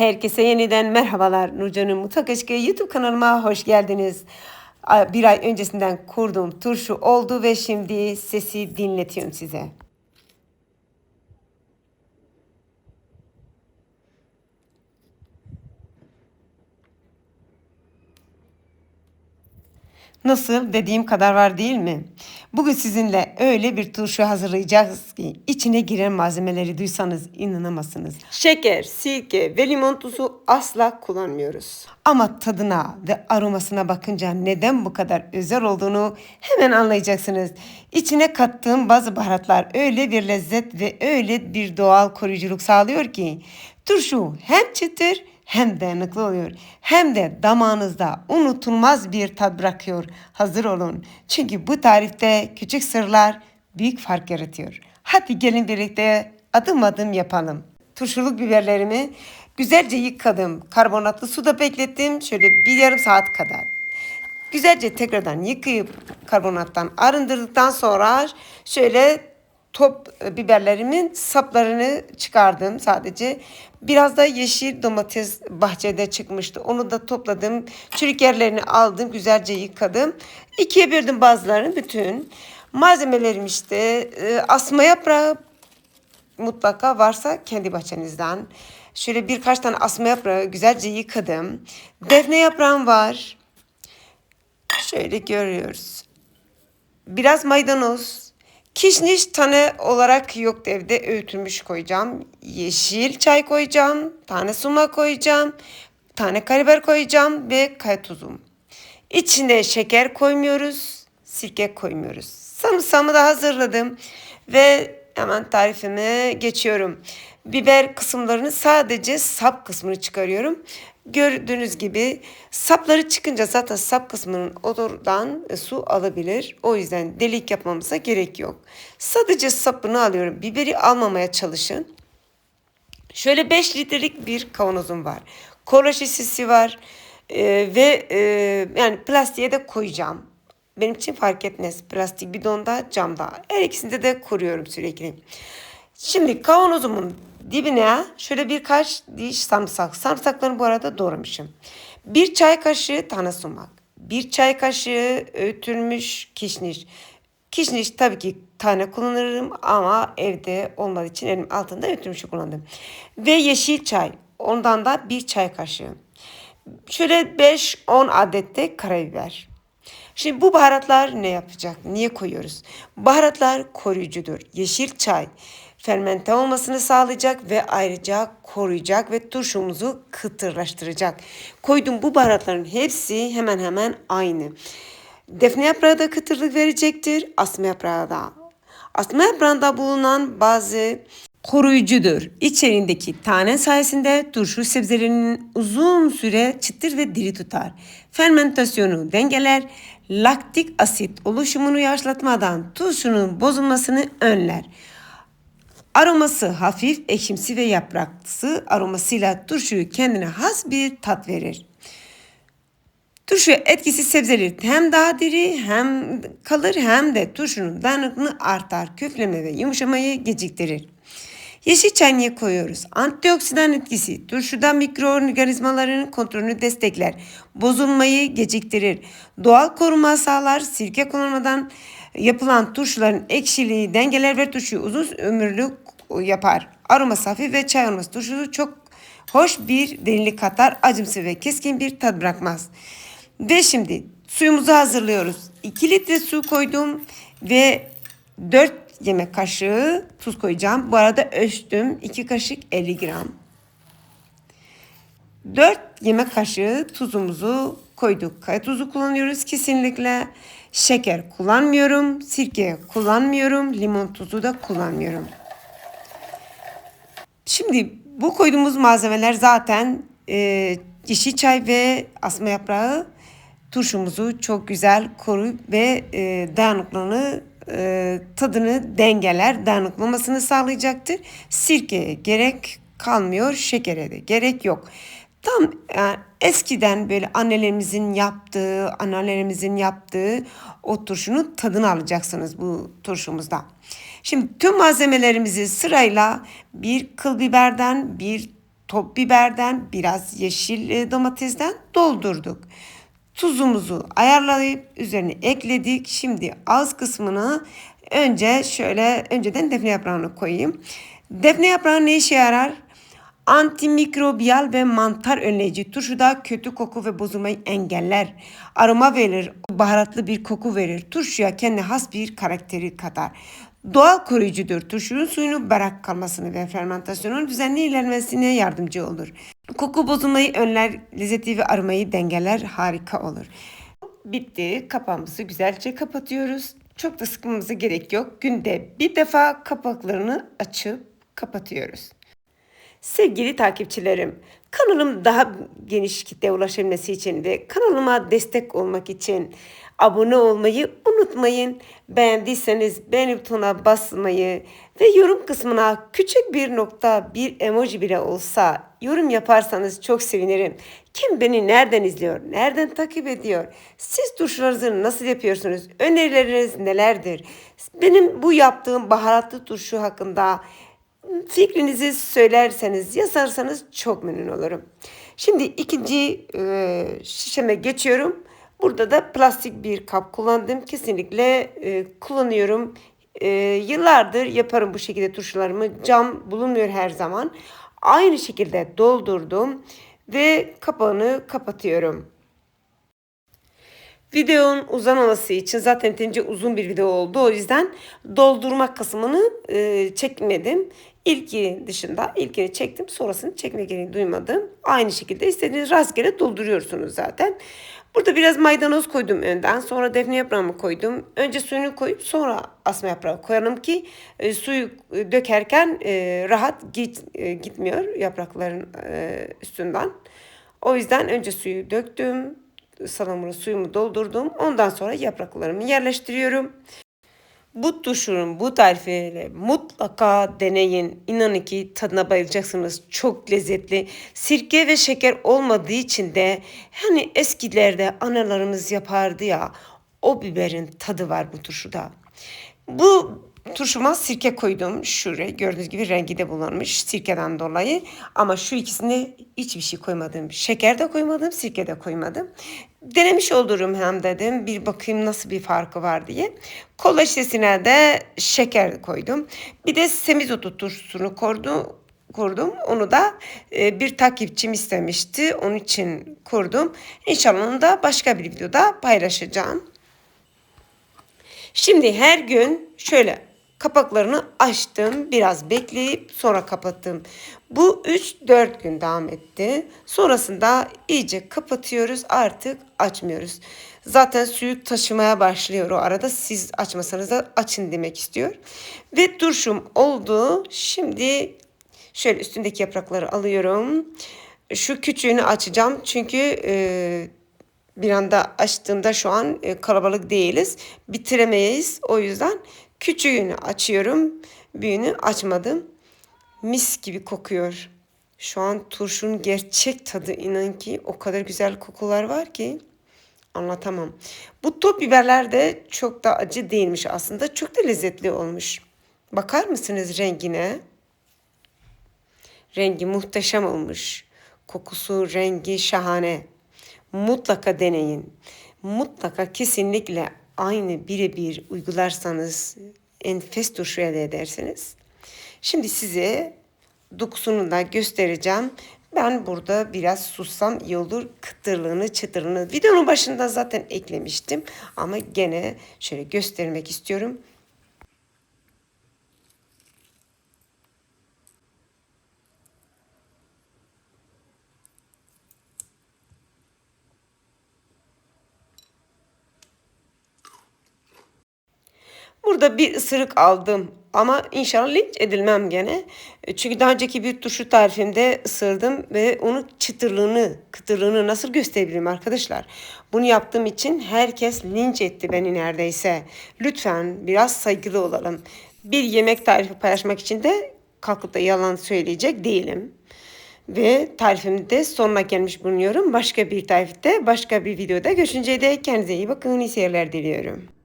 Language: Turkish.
Herkese yeniden merhabalar. Nurcan'ın Mutfak Aşkı YouTube kanalıma hoş geldiniz. Bir ay öncesinden kurduğum turşu oldu ve şimdi sesi dinletiyorum size. Nasıl dediğim kadar var değil mi? Bugün sizinle öyle bir turşu hazırlayacağız ki içine giren malzemeleri duysanız inanamazsınız. Şeker, sirke ve limon tuzu asla kullanmıyoruz. Ama tadına ve aromasına bakınca neden bu kadar özel olduğunu hemen anlayacaksınız. İçine kattığım bazı baharatlar öyle bir lezzet ve öyle bir doğal koruyuculuk sağlıyor ki turşu hem çıtır hem dayanıklı oluyor hem de damağınızda unutulmaz bir tat bırakıyor. Hazır olun. Çünkü bu tarifte küçük sırlar büyük fark yaratıyor. Hadi gelin birlikte adım adım yapalım. Turşuluk biberlerimi güzelce yıkadım. Karbonatlı suda beklettim. Şöyle bir yarım saat kadar. Güzelce tekrardan yıkayıp karbonattan arındırdıktan sonra şöyle top e, biberlerimin saplarını çıkardım sadece. Biraz da yeşil domates bahçede çıkmıştı. Onu da topladım. Çürük yerlerini aldım. Güzelce yıkadım. İkiye böldüm bazılarını bütün. Malzemelerim işte e, asma yaprağı mutlaka varsa kendi bahçenizden. Şöyle birkaç tane asma yaprağı güzelce yıkadım. Defne yaprağım var. Şöyle görüyoruz. Biraz maydanoz, Kişniş tane olarak yok evde öğütülmüş koyacağım. Yeşil çay koyacağım. Tane sumak koyacağım. Tane karabiber koyacağım ve kaya tuzum. İçine şeker koymuyoruz. Sirke koymuyoruz. Sarımsağımı da hazırladım. Ve hemen tarifime geçiyorum. Biber kısımlarını sadece sap kısmını çıkarıyorum. Gördüğünüz gibi sapları çıkınca zaten sap kısmının odurdan e, su alabilir. O yüzden delik yapmamıza gerek yok. Sadece sapını alıyorum. Biberi almamaya çalışın. Şöyle 5 litrelik bir kavanozum var. Kola şişesi var. Ee, ve e, yani plastiğe de koyacağım. Benim için fark etmez. Plastik bidonda, camda. Her ikisinde de kuruyorum sürekli. Şimdi kavanozumun dibine şöyle birkaç diş sarımsak. Sarımsaklarını bu arada doğramışım. Bir çay kaşığı tane sumak. Bir çay kaşığı öğütülmüş kişniş. Kişniş tabii ki tane kullanırım ama evde olmadığı için elim altında öğütülmüşü kullandım. Ve yeşil çay. Ondan da bir çay kaşığı. Şöyle 5-10 adet de karabiber. Şimdi bu baharatlar ne yapacak? Niye koyuyoruz? Baharatlar koruyucudur. Yeşil çay fermente olmasını sağlayacak ve ayrıca koruyacak ve turşumuzu kıtırlaştıracak. Koyduğum bu baharatların hepsi hemen hemen aynı. Defne yaprağı da kıtırlık verecektir. Asma yaprağı da. Asma yaprağında bulunan bazı koruyucudur. İçerindeki tane sayesinde turşu sebzelerinin uzun süre çıtır ve diri tutar. Fermentasyonu dengeler, laktik asit oluşumunu yavaşlatmadan turşunun bozulmasını önler. Aroması hafif, ekşimsi ve yapraklısı aromasıyla turşuyu kendine has bir tat verir. Turşu etkisi sebzeleri hem daha diri hem kalır hem de turşunun dayanıklılığını artar, küfleme ve yumuşamayı geciktirir. Yeşil çay niye koyuyoruz? Antioksidan etkisi turşuda mikroorganizmaların kontrolünü destekler. Bozulmayı geciktirir. Doğal koruma sağlar. Sirke kullanmadan yapılan turşuların ekşiliği dengeler ve turşuyu uzun ömürlü yapar. Aroması hafif ve çay aroması turşusu çok hoş bir derinlik katar. Acımsı ve keskin bir tat bırakmaz. Ve şimdi suyumuzu hazırlıyoruz. 2 litre su koydum ve 4 yemek kaşığı tuz koyacağım. Bu arada ölçtüm 2 kaşık 50 gram. 4 yemek kaşığı tuzumuzu koyduk. Kaya tuzu kullanıyoruz kesinlikle. Şeker kullanmıyorum. Sirke kullanmıyorum. Limon tuzu da kullanmıyorum. Şimdi bu koyduğumuz malzemeler zaten e, yeşil çay ve asma yaprağı turşumuzu çok güzel koruyup ve e, dayanıklılığını e, tadını dengeler, dayanıklamasını sağlayacaktır. Sirkeye gerek kalmıyor, şekere de gerek yok. Tam yani eskiden böyle annelerimizin yaptığı, annelerimizin yaptığı o turşunun tadını alacaksınız bu turşumuzda. Şimdi tüm malzemelerimizi sırayla bir kıl biberden, bir top biberden, biraz yeşil e, domatesden doldurduk. Tuzumuzu ayarlayıp üzerine ekledik. Şimdi ağız kısmını önce şöyle önceden defne yaprağını koyayım. Defne yaprağı ne işe yarar? Antimikrobiyal ve mantar önleyici. Turşuda kötü koku ve bozulmayı engeller. Aroma verir, baharatlı bir koku verir. Turşuya kendi has bir karakteri katar. Doğal koruyucudur. Turşunun suyunu berrak kalmasını ve fermentasyonun düzenli ilerlemesine yardımcı olur. Koku bozulmayı önler, lezzeti ve aromayı dengeler harika olur. Bitti. Kapağımızı güzelce kapatıyoruz. Çok da sıkmamıza gerek yok. Günde bir defa kapaklarını açıp kapatıyoruz. Sevgili takipçilerim, kanalım daha geniş kitleye ulaşabilmesi için ve kanalıma destek olmak için abone olmayı unutmayın. Beğendiyseniz beğeni butonuna basmayı ve yorum kısmına küçük bir nokta, bir emoji bile olsa yorum yaparsanız çok sevinirim. Kim beni nereden izliyor, nereden takip ediyor? Siz turşularınızı nasıl yapıyorsunuz? Önerileriniz nelerdir? Benim bu yaptığım baharatlı turşu hakkında fikrinizi söylerseniz, yazarsanız çok memnun olurum. Şimdi ikinci e, şişeme geçiyorum. Burada da plastik bir kap kullandım. Kesinlikle e, kullanıyorum. E, yıllardır yaparım bu şekilde turşularımı. Cam bulunmuyor her zaman. Aynı şekilde doldurdum ve kapağını kapatıyorum. Videonun uzamaması için zaten yeterince uzun bir video oldu. O yüzden doldurma kısmını e, çekmedim. İlki dışında ilkini çektim. Sonrasını çekme gereği duymadım. Aynı şekilde istediğiniz rastgele dolduruyorsunuz zaten. Burada biraz maydanoz koydum önden. Sonra defne yaprağımı koydum. Önce suyunu koyup sonra asma yaprağı koyalım ki e, suyu e, dökerken e, rahat git, e, gitmiyor yaprakların e, üstünden. O yüzden önce suyu döktüm. Salamura suyumu doldurdum. Ondan sonra yapraklarımı yerleştiriyorum. Bu tuşun bu tarifiyle mutlaka deneyin. İnanın ki tadına bayılacaksınız. Çok lezzetli. Sirke ve şeker olmadığı için de hani eskilerde analarımız yapardı ya o biberin tadı var bu turşuda. Bu turşuma sirke koydum. Şuraya gördüğünüz gibi rengi de bulanmış sirkeden dolayı. Ama şu ikisine hiçbir şey koymadım. Şeker de koymadım, sirke de koymadım. Denemiş olurum hem dedim. Bir bakayım nasıl bir farkı var diye. Kola şişesine de şeker koydum. Bir de semizotu turşusunu kurdum. Kurdum. Onu da e, bir takipçim istemişti. Onun için kurdum. İnşallah onu da başka bir videoda paylaşacağım. Şimdi her gün şöyle kapaklarını açtım. Biraz bekleyip sonra kapattım. Bu 3-4 gün devam etti. Sonrasında iyice kapatıyoruz. Artık açmıyoruz. Zaten suyu taşımaya başlıyor o arada. Siz açmasanız da açın demek istiyor. Ve turşum oldu. Şimdi şöyle üstündeki yaprakları alıyorum. Şu küçüğünü açacağım. Çünkü e, bir anda açtığımda şu an e, kalabalık değiliz. Bitiremeyiz. O yüzden küçüğünü açıyorum. Büyüğünü açmadım. Mis gibi kokuyor. Şu an turşunun gerçek tadı inan ki o kadar güzel kokular var ki anlatamam. Bu top biberler de çok da acı değilmiş aslında. Çok da lezzetli olmuş. Bakar mısınız rengine? Rengi muhteşem olmuş. Kokusu, rengi şahane. Mutlaka deneyin. Mutlaka kesinlikle aynı birebir uygularsanız enfes turşu elde edersiniz. Şimdi size dokusunu da göstereceğim. Ben burada biraz sussam iyi olur. Kıtırlığını, çıtırlığını. Videonun başında zaten eklemiştim. Ama gene şöyle göstermek istiyorum. Burada bir ısırık aldım ama inşallah linç edilmem gene. E, çünkü daha önceki bir turşu tarifimde ısırdım ve onun çıtırlığını, kıtırlığını nasıl gösterebilirim arkadaşlar? Bunu yaptığım için herkes linç etti beni neredeyse. Lütfen biraz saygılı olalım. Bir yemek tarifi paylaşmak için de kalkıp da yalan söyleyecek değilim. Ve tarifimde sonuna gelmiş bulunuyorum. Başka bir tarifte, başka bir videoda görüşünceye dek kendinize iyi bakın. İyi seyirler diliyorum.